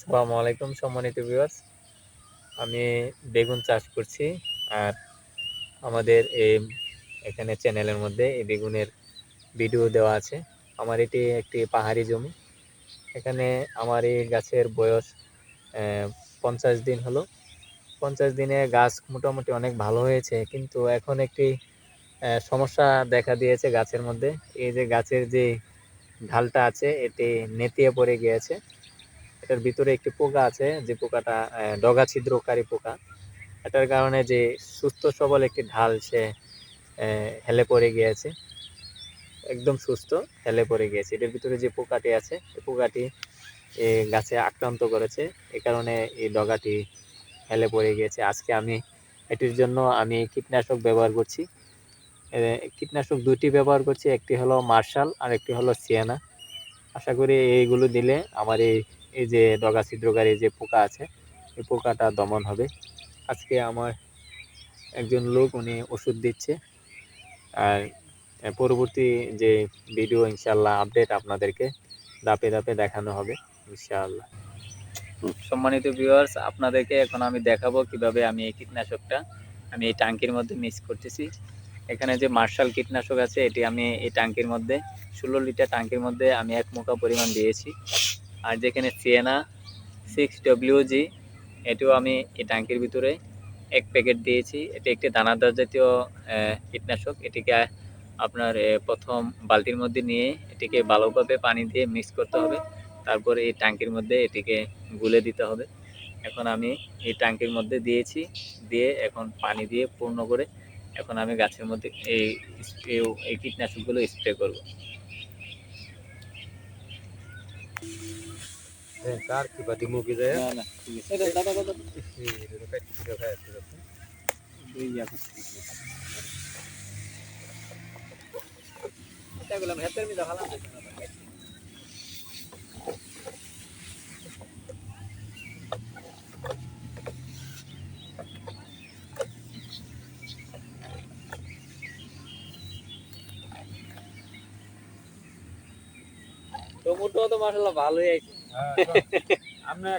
আসসালামু আলাইকুম সম্মানিত ভিউয়ার্স আমি বেগুন চাষ করছি আর আমাদের এই এখানে চ্যানেলের মধ্যে এই বেগুনের ভিডিও দেওয়া আছে। আমার এটি একটি পাহাড়ি জমি। এখানে আমার এই গাছের বয়স পঞ্চাশ দিন হলো। পঞ্চাশ দিনে গাছ মোটামুটি অনেক ভালো হয়েছে, কিন্তু এখন একটি সমস্যা দেখা দিয়েছে গাছের মধ্যে। এই যে গাছের যে ঢালটা আছে, এটি নেতিয়ে পড়ে গিয়েছে। এটার ভিতরে একটি পোকা আছে, যে পোকাটা ডগা ছিদ্রকারী পোকা। এটার কারণে যে সুস্থ সবল একটি ঢাল সে হেলে পড়ে গিয়েছে। একদম সুস্থ হেলে পড়ে গিয়েছে। এটার ভিতরে যে পোকাটি আছে এই পোকাটি গাছে আক্রান্ত করেছে। এ কারণে এই ডগাটি হেলে পড়ে গিয়েছে। আজকে আমি এটির জন্য আমি কীটনাশক ব্যবহার করছি। কীটনাশক দুটি ব্যবহার করছি। একটি হলো মার্শাল আর একটি হলো সিয়ানা। আশা করি এইগুলো দিলে আমার এই এই যে ডগা ছিদ্রকারী যে পোকা আছে, এই পোকাটা দমন হবে। আজকে আমার একজন লোক, উনি ওষুধ দিচ্ছে। আর পরবর্তী যে ভিডিও ইনশাল্লাহ আপডেট আপনাদেরকে ধাপে ধাপে দেখানো হবে, ইনশাআল্লাহ। সম্মানিত ভিউয়ার্স আপনাদেরকে এখন আমি দেখাবো কীভাবে আমি এই কীটনাশকটা, আমি এই ট্যাঙ্কির মধ্যে মিক্স করতেছি। এখানে যে মার্শাল কীটনাশক আছে, এটি আমি এই ট্যাঙ্কির মধ্যে, ষোলো লিটার ট্যাঙ্কির মধ্যে আমি এক মোকা পরিমাণ দিয়েছি। আর যেখানে সিয়েনা সিক্স ডব্লিউজি এটিও আমি এই ট্যাঙ্কির ভিতরে এক প্যাকেট দিয়েছি। এটি একটি দানাদার জাতীয় কীটনাশক। এটিকে আপনার প্রথম বালতির মধ্যে নিয়ে এটিকে ভালোভাবে পানি দিয়ে মিক্স করতে হবে। তারপর এই ট্যাঙ্কির মধ্যে এটিকে গুলে দিতে হবে। এখন আমি এই ট্যাঙ্কির মধ্যে দিয়েছি। দিয়ে এখন পানি দিয়ে পূর্ণ করে এখন আমি গাছের মধ্যে এই এই কীটনাশকগুলো স্প্রে করব। তার কি বাদি মুগি যায় না না ঠিক দাদা দাদা দাদা দুই আছে এটা গুলো হেতের মি হালাম টমেটো তো মাসাল্লাহ ভালোই আছে। আমরা